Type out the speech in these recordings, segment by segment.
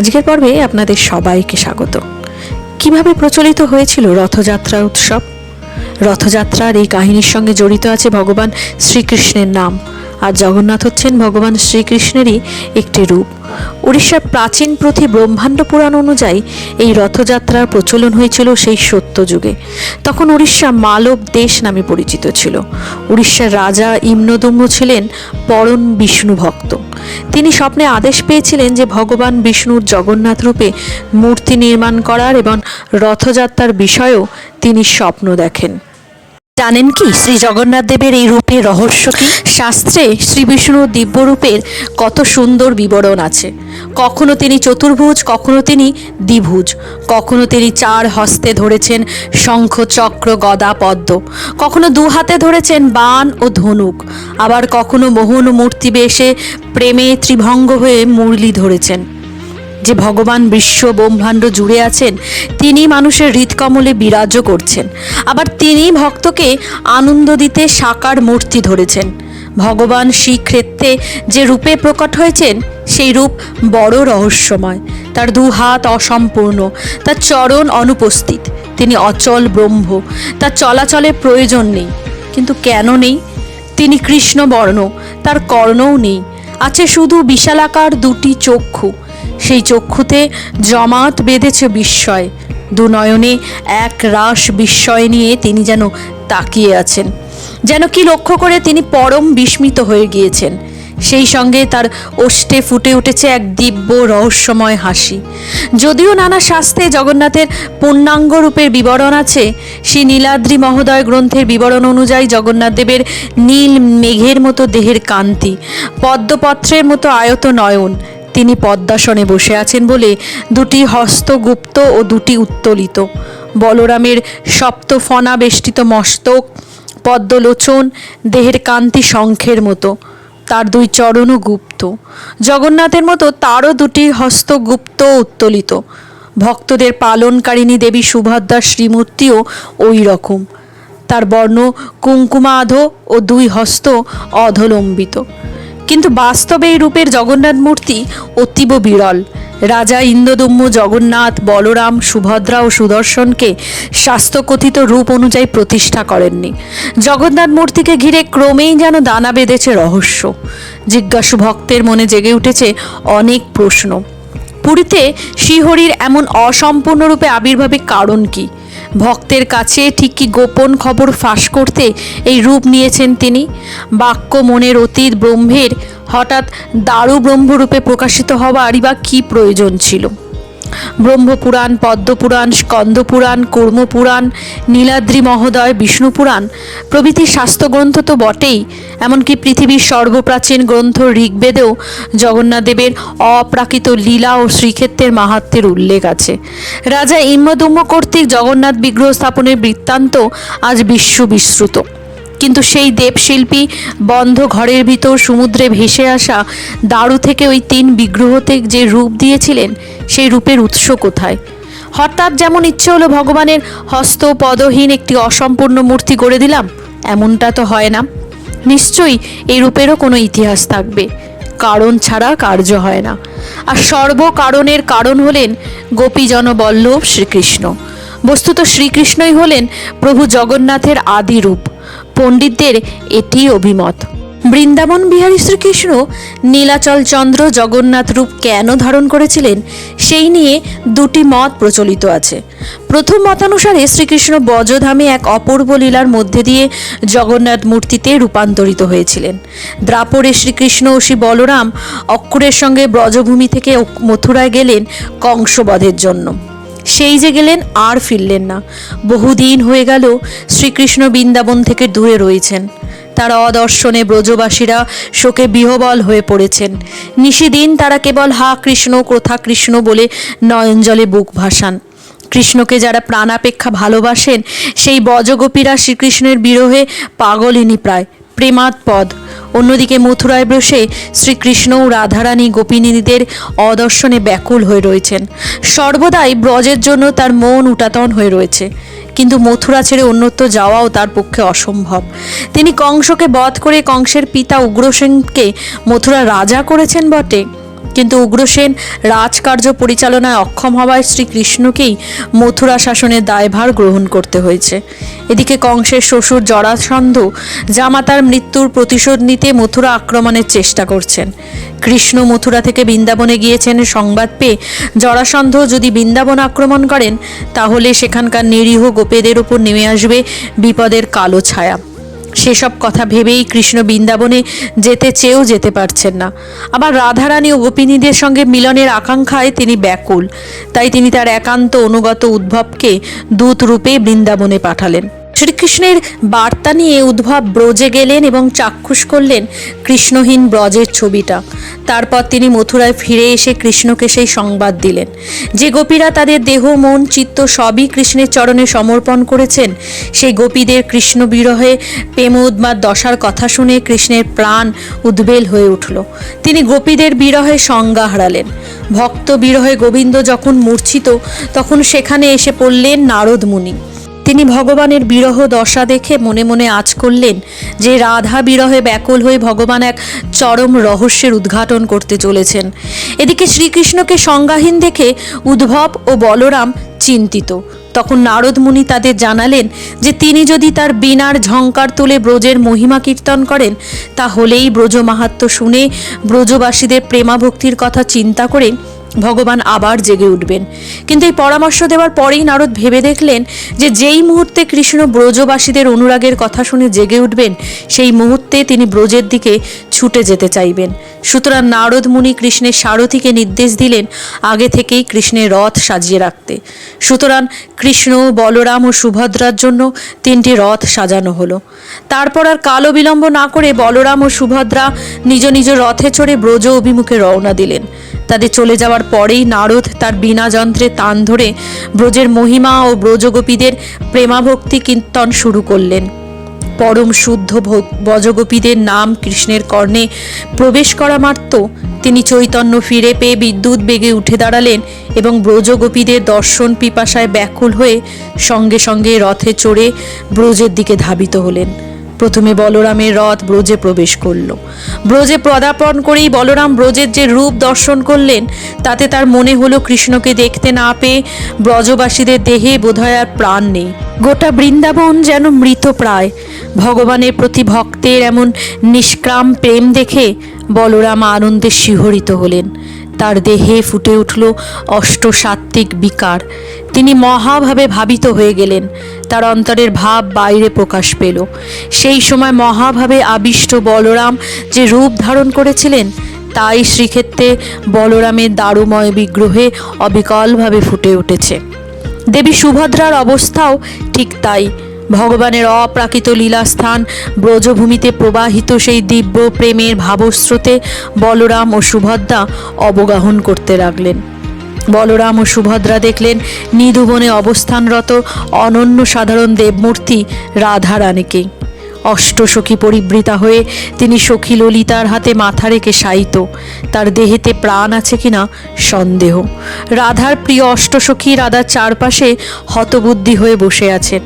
আজকের পর্বে আপনাদের সবাইকে স্বাগত। কীভাবে প্রচলিত হয়েছিল রথযাত্রা উৎসব? রথযাত্রার এই কাহিনীর সঙ্গে জড়িত আছে ভগবান শ্রীকৃষ্ণের নাম। আর জগন্নাথ হচ্ছেন ভগবান শ্রীকৃষ্ণেরই একটি রূপ। উড়িষ্যার প্রাচীন প্রথি ব্রহ্মাণ্ড পুরাণ অনুযায়ী এই রথযাত্রার প্রচলন হয়েছিল সেই সত্য যুগে তখন উড়িষ্যা মালব দেশ নামে পরিচিত ছিল। উড়িষ্যার রাজা ইম্নদম্য ছিলেন পরম বিষ্ণু ভক্ত। তিনি স্বপ্নে আদেশ পেয়েছিলেন যে ভগবান বিষ্ণুর জগন্নাথ রূপে মূর্তি নির্মাণ করার এবং রথযাত্রার বিষয়েও তিনি স্বপ্ন দেখেন। জানেন কি? শ্রী জগন্নাথ দেবের এই রূপের রহস্য কি? শাস্ত্রে শ্রী বিষ্ণুর দিব্যরূপের কত সুন্দর বিবরণ আছে। কখনো তিনি চতুর্ভুজ, কখনো তিনি দ্বিভুজ। কখনো তিনি চার হস্তে ধরেছেন শঙ্খ, চক্র, গদা, পদ্ম। কখনো দু হাতে ধরেছেন বাণ ও ধনুক। আবার কখনো মোহন মূর্তি বেশে প্রেমে ত্রিভঙ্গ হয়ে মুরলি ধরেছেন। যে ভগবান বিশ্ব ব্রহ্মাণ্ড জুড়ে আছেন, তিনি মানুষের হৃদকমলে বিরাজ করছেন। আবার তিনি ভক্তকে আনন্দ দিতে সাকার মূর্তি ধরেছেন। ভগবান শ্রীক্ষেত্রে যে রূপে প্রকট হয়েছেন, সেই রূপ বড় রহস্যময়। তার দু হাত অসম্পূর্ণ, তার চরণ অনুপস্থিত। তিনি অচল ব্রহ্ম, তার চলাচলের প্রয়োজন নেই। কিন্তু কেন নেই? তিনি কৃষ্ণবর্ণ, তার কর্ণও নেই। আছে শুধু বিশালাকার দুটি চক্ষু। সেই চক্ষুতে জমাত বেঁধেছে বিস্ময়। দু নয়নে এক রাস বিস্ময় নিয়ে তিনি যেন তাকিয়ে আছেন। যেন কি লক্ষ্য করে তিনি পরম বিস্মিত হয়ে গিয়েছেন। সেই সঙ্গে তার ওষ্ঠে ফুটে উঠেছে এক দিব্য রহস্যময় হাসি। যদিও নানা শাস্ত্রে জগন্নাথের পূর্ণাঙ্গ রূপের বিবরণ আছে সেই নীলাদ্রি মহোদয় গ্রন্থের বিবরণ অনুযায়ী জগন্নাথ দেবের নীল মেঘের মতো দেহের কান্তি, পদ্মপত্রের মতো আয়ত নয়ন তিনি পদ্মাসনে বসে আছেন বলে দুটি হস্তগুপ্ত ও দুটি উত্তোলিত। বলরামের সপ্ত ফনা বেষ্টিত মস্তক, পদ্মলোচন, দেহের কান্তি শঙ্খের মতো। তার দুই চরণও গুপ্ত। জগন্নাথের মতো তারও দুটি হস্তগুপ্ত উত্তোলিত। ভক্তদের পালনকারিণী দেবী সুভদ্রার শ্রীমূর্তিও ওই রকম তার বর্ণ কুঙ্কুমাধ ও দুই হস্ত অধলম্বিত। কিন্তু বাস্তবে এই রূপের জগন্নাথ মূর্তি অতীব বিরল। রাজা ইন্দ্রদম্য জগন্নাথ, বলরাম, সুভদ্রা ও সুদর্শনকে স্বাস্থ্যকথিত রূপ অনুযায়ী প্রতিষ্ঠা করেননি। জগন্নাথ মূর্তিকে ঘিরে ক্রমেই যেন দানা বেঁধেছে রহস্য। জিজ্ঞাসু ভক্তের মনে জেগে উঠেছে অনেক প্রশ্ন। পুরীতে শ্রীহরির এমন অসম্পূর্ণ রূপে আবির্ভাবের কারণ কি? ভক্তের কাছে ঠিক কি গোপন খবর ফাঁস করতে এই রূপ নিয়েছেন তিনি। বাক্য মনের অতীত ব্রহ্মের হঠাৎ দারু ব্রহ্মরূপে প্রকাশিত হওয়ারই বা কী প্রয়োজন ছিল? ব্রহ্মপুরাণ, পদ্মপুরাণ, স্কন্দপুরাণ, কর্মপুরাণ, নীলাদ্রি মহোদয়, বিষ্ণুপুরাণ প্রভৃতি শাস্ত্রগ্রন্থ তো বটেই, এমনকি পৃথিবীর সর্বপ্রাচীন গ্রন্থ ঋগ্বেদেও জগন্নাথদেবের অপ্রাকৃত লীলা ও শ্রীক্ষেত্রের মাহাত্মের উল্লেখ আছে। রাজা ইম্মদুম্ম কর্তৃক জগন্নাথ বিগ্রহ স্থাপনের বৃত্তান্ত আজ বিশ্ব বিশ্রুত কিন্তু সেই দেবশিল্পী বন্ধ ঘরের ভিতর সমুদ্রে ভেসে আসা দারু থেকে ওই তিন বিগ্রহতে যে রূপ দিয়েছিলেন, সেই রূপের উৎস কোথায়? হঠাৎ যেমন ইচ্ছে হলো ভগবানের হস্ত পদহীন একটি অসম্পূর্ণ মূর্তি গড়ে দিলাম, এমনটা তো হয় না। নিশ্চয়ই এই রূপেরও কোনো ইতিহাস থাকবে। কারণ ছাড়া কার্য হয় না। আর সর্বকারণের কারণ হলেন গোপীজন বল্লভ শ্রীকৃষ্ণ। বস্তুত শ্রীকৃষ্ণই হলেন প্রভু জগন্নাথের আদি রূপ পণ্ডিতদের এটি অভিমত। বৃন্দাবন বিহারী শ্রীকৃষ্ণ নীলাচল চন্দ্র জগন্নাথ রূপ কেন ধারণ করেছিলেন সেই নিয়ে দুটি মত প্রচলিত আছে। প্রথম মতানুসারে শ্রীকৃষ্ণ বজধামে এক অপূর্ব লীলার মধ্যে দিয়ে জগন্নাথ মূর্তিতে রূপান্তরিত হয়েছিলেন। দ্রাপরে শ্রীকৃষ্ণ ও শ্রী বলরাম অক্ষরের সঙ্গে ব্রজভূমি থেকে মথুরায় গেলেন কংসবধের জন্য। সেই যে গেলেন আর ফিরলেন না। বহুদিন হয়ে গেল শ্রীকৃষ্ণ বৃন্দাবন থেকে দূরে রয়েছেন। তার অদর্শনে ব্রজবাসীরা শোকে বিহবল হয়ে পড়েছেন। নিশিদিন তারা কেবল হা কৃষ্ণ কোথা কৃষ্ণ বলে নয়নজলে বুক ভাসান। কৃষ্ণকে যারা প্রাণাপেক্ষা ভালোবাসেন, সেই বজগোপীরা শ্রীকৃষ্ণের বিরহে পাগলিনী প্রায়। প্রেমাৎ পদ অন্যদিকে মথুরায় বসে শ্রীকৃষ্ণ রাধারানী গোপিনীদের অদর্শনে ব্যাকুল হয়ে রয়েছেন। সর্বদাই ব্রজের জন্য তার মন উটাতন হয়ে রয়েছে। কিন্তু মথুরা ছেড়ে অন্যত্র যাওয়াও তার পক্ষে অসম্ভব। তিনি কংসকে বধ করে কংসের পিতা উগ্রসেনকে মথুরা রাজা করেছেন বটে। কিন্তু উগ্রসেন রাজকার্য পরিচালনায় অক্ষম হওয়ায় শ্রীকৃষ্ণকেই মথুরা শাসনের দায়ভার গ্রহণ করতে হয়েছে। এদিকে কংসের শ্বশুর জরাসন্ধ জামাতার মৃত্যুর প্রতিশোধ নিতে মথুরা আক্রমণের চেষ্টা করছেন। কৃষ্ণ মথুরা থেকে বৃন্দাবনে গিয়েছেন সংবাদ পেয়ে জরাসন্ধ যদি বৃন্দাবন আক্রমণ করেন, তাহলে সেখানকার নিরীহ গোপেদের উপর নেমে আসবে বিপদের কালো ছায়া। সেসব কথা ভেবেই কৃষ্ণ বৃন্দাবনে যেতে চেয়েও যেতে পারছেন না। আবার রাধারানী ও গোপিনীদের সঙ্গে মিলনের আকাঙ্ক্ষায় তিনি ব্যাকুল। তাই তিনি তার একান্ত অনুগত উদ্ভবকে দূত রূপে বৃন্দাবনে পাঠালেন। শ্রীকৃষ্ণের বার্তা নিয়ে উদ্ভব ব্রজে গেলেন এবং চাক্ষুষ করলেন কৃষ্ণহীন ব্রজের ছবিটা। তারপর তিনি মথুরায় ফিরে এসে কৃষ্ণকে সেই সংবাদ দিলেন। যে গোপীরা তাদের দেহ, মন, চিত্ত সবই কৃষ্ণের চরণে সমর্পণ করেছেন, সেই গোপীদের কৃষ্ণ বিরহে প্রেমোদ্মার দশার কথা শুনে কৃষ্ণের প্রাণ উদ্বেল হয়ে উঠল। তিনি গোপীদের বিরহে সংজ্ঞা হারালেন। ভক্ত বিরহে গোবিন্দ যখন মূর্ছিত, তখন সেখানে এসে পড়লেন নারদ মুনি। তিনি ভগবানের বিরহ দশা দেখে মনে মনে আজ করলেন যে রাধা বিরহে ব্যাকুল হয়ে ভগবান এক চরম রহস্যের উদ্ঘাটন করতে চলেছেন। এদিকে শ্রীকৃষ্ণকে সংজ্ঞাহীন দেখে উদ্ভব ও বলরাম চিন্তিত। তখন নারদ মুনি তাদের জানালেন যে তিনি যদি তার বিনার ঝঙ্কার তুলে ব্রজের মহিমা কীর্তন করেন, তাহলেই ব্রজ মাহাত্ম শুনে ব্রজবাসীদের প্রেমাভক্তির কথা চিন্তা করে ভগবান আবার জেগে উঠবেন। কিন্তু এই পরামর্শ দেওয়ার পরেই নারদ ভেবে দেখলেন যে যেই মুহূর্তে কৃষ্ণ ব্রজবাসীদের অনুরাগের কথা শুনে জেগে উঠবেন, সেই মুহূর্তে তিনি ব্রজের দিকে ছুটে যেতে চাইবেন। সুতরাং নারদ মুনি কৃষ্ণের সারথীকে নির্দেশ দিলেন আগে থেকেই কৃষ্ণের রথ সাজিয়ে রাখতে। সুতরাং কৃষ্ণ, বলরাম ও সুভদ্রার জন্য তিনটি রথ সাজানো হলো। তারপর আর কালো বিলম্ব না করে বলরাম ও সুভদ্রা নিজ নিজ রথে চড়ে ব্রজ অভিমুখে রওনা দিলেন। তাদের চলে যাওয়ার পরেই নারদ তার বিনা যন্ত্রে তান ধরে ব্রজের মহিমা ও ব্রজগোপীদের প্রেমাভক্তি কীর্তন শুরু করলেন। পরম শুদ্ধ বজগোপীদের নাম কৃষ্ণের কর্ণে প্রবেশ করা মাত্র। তিনি চৈতন্য ফিরে পেয়ে বিদ্যুৎ বেগে উঠে দাঁড়ালেন এবং ব্রজগোপীদের দর্শন পিপাসায় ব্যাকুল হয়ে সঙ্গে সঙ্গে রথে চড়ে ব্রজের দিকে ধাবিত হলেন। প্রথমে বলরামের রথ ব্রজে প্রবেশ করল। ব্রজে পদার্পণ করেই বলরাম ব্রজের যে রূপ দর্শন করলেন, তাতে তার মনে হলো কৃষ্ণকে দেখতে না পেয়ে ব্রজবাসীদের দেহে বোধহয় আর প্রাণ নেই। গোটা বৃন্দাবন যেন মৃত প্রায়। ভগবানের প্রতি ভক্তের এমন নিষ্ক্রাম প্রেম দেখে বলরাম আনন্দে শিহরিত হলেন। তার দেহে ফুটে উঠল অষ্টসাত্ত্বিক বিকার। তিনি মহাভাবে ভাবিত হয়ে গেলেন। তার অন্তরের ভাব বাইরে প্রকাশ পেল। সেই সময় মহাভাবে আবিষ্ট বলরাম যে রূপ ধারণ করেছিলেন, তাই শ্রীক্ষেত্রে বলরামের দারুময় বিগ্রহে অবিকলভাবে ফুটে উঠেছে। দেবী সুভদ্রার অবস্থাও ঠিক তাই। ভগবানের অপ্রাকৃত লীলাস্থান, ব্রজভূমিতে প্রবাহিত সেই দিব্য প্রেমের ভাবস্রোতে বলরাম ও সুভদ্রা অবগাহন করতে লাগলেন। বলরাম ও সুভদ্রা দেখলেন নিধুবনে অবস্থানরত অনন্য সাধারণ দেবমূর্তি রাধা রানীকে অষ্টসখী পরিবৃতা হয়ে তিনি সখী ললিতার হাতে মাথা রেখে শায়িত। তার দেহেতে প্রাণ আছে কিনা সন্দেহ। রাধার প্রিয় অষ্টসখী রাধার চারপাশে হতবুদ্ধি হয়ে বসে আছেন।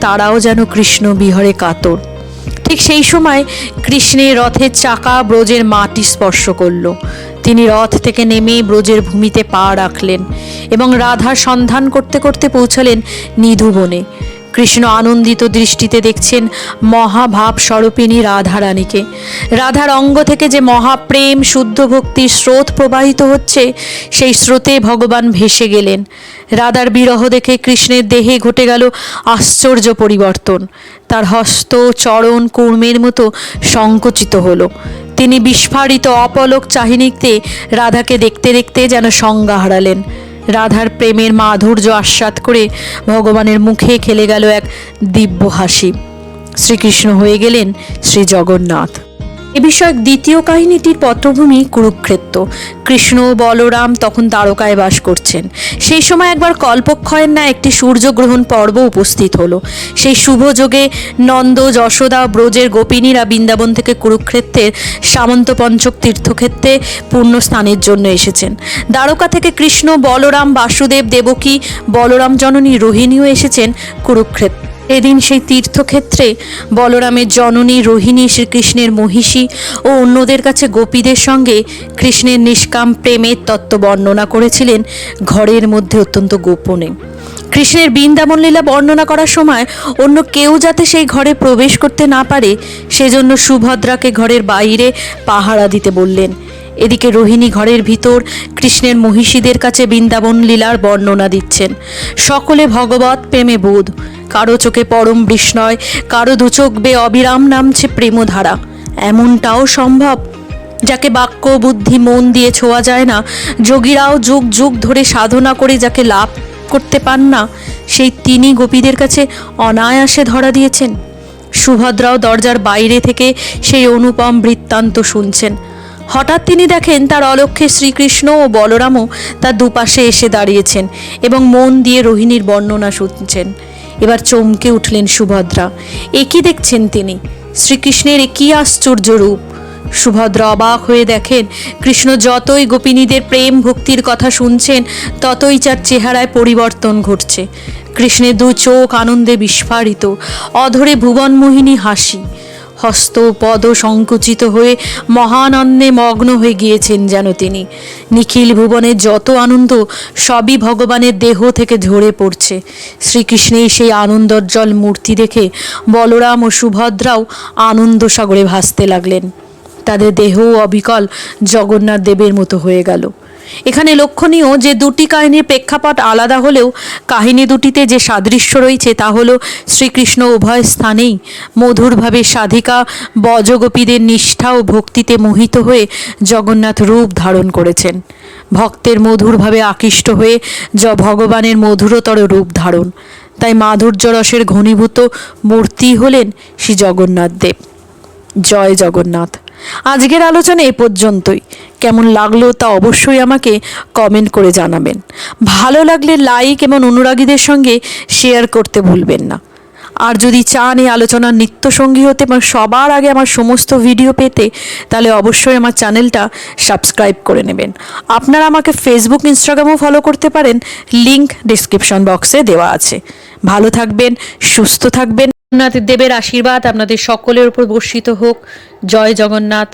তারাও যেন কৃষ্ণ বিহরে কাতর। ঠিক সেই সময় কৃষ্ণের রথের চাকা ব্রজের মাটি স্পর্শ করল। তিনি রথ থেকে নেমে ব্রজের ভূমিতে পা রাখলেন এবং রাধার সন্ধান করতে করতে পৌঁছালেন নিধুবনে কৃষ্ণ আনন্দিত দৃষ্টিতে দেখছেন মহাভাব স্বরূপিণী রাধারানীকে। রাধার অঙ্গ থেকে যে মহাপ্রেম, শুদ্ধ ভক্তির স্রোত প্রবাহিত হচ্ছে, সেই স্রোতে ভগবান ভেসে গেলেন। রাধার বিরহ দেখে কৃষ্ণের দেহে ঘটে গেল আশ্চর্য পরিবর্তন। তার হস্ত, চরণ, কুর্মের মতো সংকুচিত হলো। তিনি বিস্ফারিত অপলক চাহিনীতে রাধাকে দেখতে দেখতে যেন সংজ্ঞা হারালেন। রাধার প্রেমের মাধুর্য আস্বাদ করে ভগবানের মুখে খেলে গেল এক দিব্য হাসি। শ্রীকৃষ্ণ হয়ে গেলেন শ্রী জগন্নাথ। এ বিষয়ক দ্বিতীয় কাহিনীটির পটভূমি কুরুক্ষেত্র। কৃষ্ণ বলরাম তখন দ্বারকায় বাস করছেন। সেই সময় একবার কল্পক্ষয়ের না একটি সূর্যগ্রহণ পর্ব উপস্থিত হলো। সেই শুভ যোগে নন্দ, যশোদা, ব্রজের গোপিনীরা বৃন্দাবন থেকে কুরুক্ষেত্রের সামন্ত পঞ্চক তীর্থক্ষেত্রে পূর্ণ স্থানের জন্য এসেছেন। দ্বারকা থেকে কৃষ্ণ, বলরাম, বাসুদেব, দেবকী, বলরাম জননী রোহিণীও এসেছেন কুরুক্ষেত্র। এদিন সেই তীর্থক্ষেত্রে বলরামের জননী রোহিণী শ্রীকৃষ্ণের মহিষী ও অন্যদের কাছে গোপীদের সঙ্গে কৃষ্ণের নিষ্কাম প্রেমের তত্ত্ব বর্ণনা করেছিলেন ঘরের মধ্যে অত্যন্ত গোপনে। কৃষ্ণের বৃন্দাবন লীলা বর্ণনা করার সময় অন্য কেউ যাতে সেই ঘরে প্রবেশ করতে না পারে, সেজন্য সুভদ্রাকে ঘরের বাইরে পাহারা দিতে বললেন। এদিকে রোহিণী ঘরের ভিতর কৃষ্ণের মহিষীদের কাছে বৃন্দাবন লীলার বর্ণনা দিচ্ছেন। সকলে ভগবত প্রেমে বোধ। কারও চোখে পরম বিস্ময় কারও দুচোখ বে অবিরাম নামছে প্রেমধারা। এমনটাও সম্ভব? যাকে বাক্য, বুদ্ধি, মন দিয়ে ছোঁয়া যায় না, যোগীরাও যুগ যুগ ধরে সাধনা করে যাকে লাভ করতে পান না, সেই তিনি গোপীদের কাছে অনায়াসে ধরা দিয়েছেন। সুভদ্রাও দরজার বাইরে থেকে সেই অনুপম বৃত্তান্ত শুনছেন। হঠাৎ তিনি দেখেন তার অলক্ষ্যে শ্রীকৃষ্ণ ও বলরামও তার দুপাশে এসে দাঁড়িয়েছেন এবং মন দিয়ে রোহিণীর বর্ণনা শুনছেন। এবার চমকে উঠলেন সুভদ্রা। একই দেখছেন তিনি। শ্রীকৃষ্ণের কি আশ্চর্য রূপ। সুভদ্রা অবাক হয়ে দেখেন, কৃষ্ণ যতই গোপিনীদের প্রেম ভক্তির কথা শুনছেন, ততই তার চেহারায় পরিবর্তন ঘটছে। কৃষ্ণের দু চোখ আনন্দে বিস্ফারিত, অধরে ভুবনমোহিনী হাসি। হস্ত পদ সংকুচিত হয়ে মহানন্দে মগ্ন হয়ে গিয়েছেন যেন তিনি। নিখিল ভুবনের যত আনন্দ, সবই ভগবানের দেহ থেকে ঝরে পড়ছে। শ্রীকৃষ্ণের সেই আনন্দজ্জ্বল মূর্তি দেখে বলরাম ও সুভদ্রাও আনন্দ সাগরে ভাসতে লাগলেন। তাদের দেহও অবিকল জগন্নাথ দেবের মতো হয়ে গেল। এখানে লক্ষণীয় যে দুটি কাহিনীর প্রেক্ষাপট আলাদা হলেও কাহিনী দুটিতে যে সাদৃশ্য রয়েছে তা হলো শ্রীকৃষ্ণ উভয় স্থানেই মধুরভাবে সাধিকা বজগোপীদের নিষ্ঠা ও ভক্তিতে মোহিত হয়ে জগন্নাথ রূপ ধারণ করেছেন। ভক্তের মধুরভাবে আকৃষ্ট হয়ে য ভগবানের মধুরতর রূপ ধারণ। তাই মাধুর্য রসের ঘনীভূত মূর্তি হলেন শ্রী জগন্নাথ দেব। জয় জগন্নাথ। আজকের আলোচনা এ পর্যন্তই। কেমন লাগল তা অবশ্যই আমাকে কমেন্ট করে জানাবেন। ভালো লাগলে লাইক এবং অনুরাগীদের সঙ্গে শেয়ার করতে ভুলবেন না। আর যদি চান এই আলোচনার নিত্য সঙ্গী হতে এবং সবার আগে আমার সমস্ত ভিডিও পেতে, তাহলে অবশ্যই আমার চ্যানেলটা সাবস্ক্রাইব করে নেবেন। আপনারা আমাকে ফেসবুক ইনস্টাগ্রামও ফলো করতে পারেন। লিংক ডিসক্রিপশন বক্সে দেওয়া আছে। ভালো থাকবেন, সুস্থ থাকবেন। জগন্নাথ দেবের আশীর্বাদ আপনাদের সকলের উপর বর্ষিত হোক। জয় জগন্নাথ।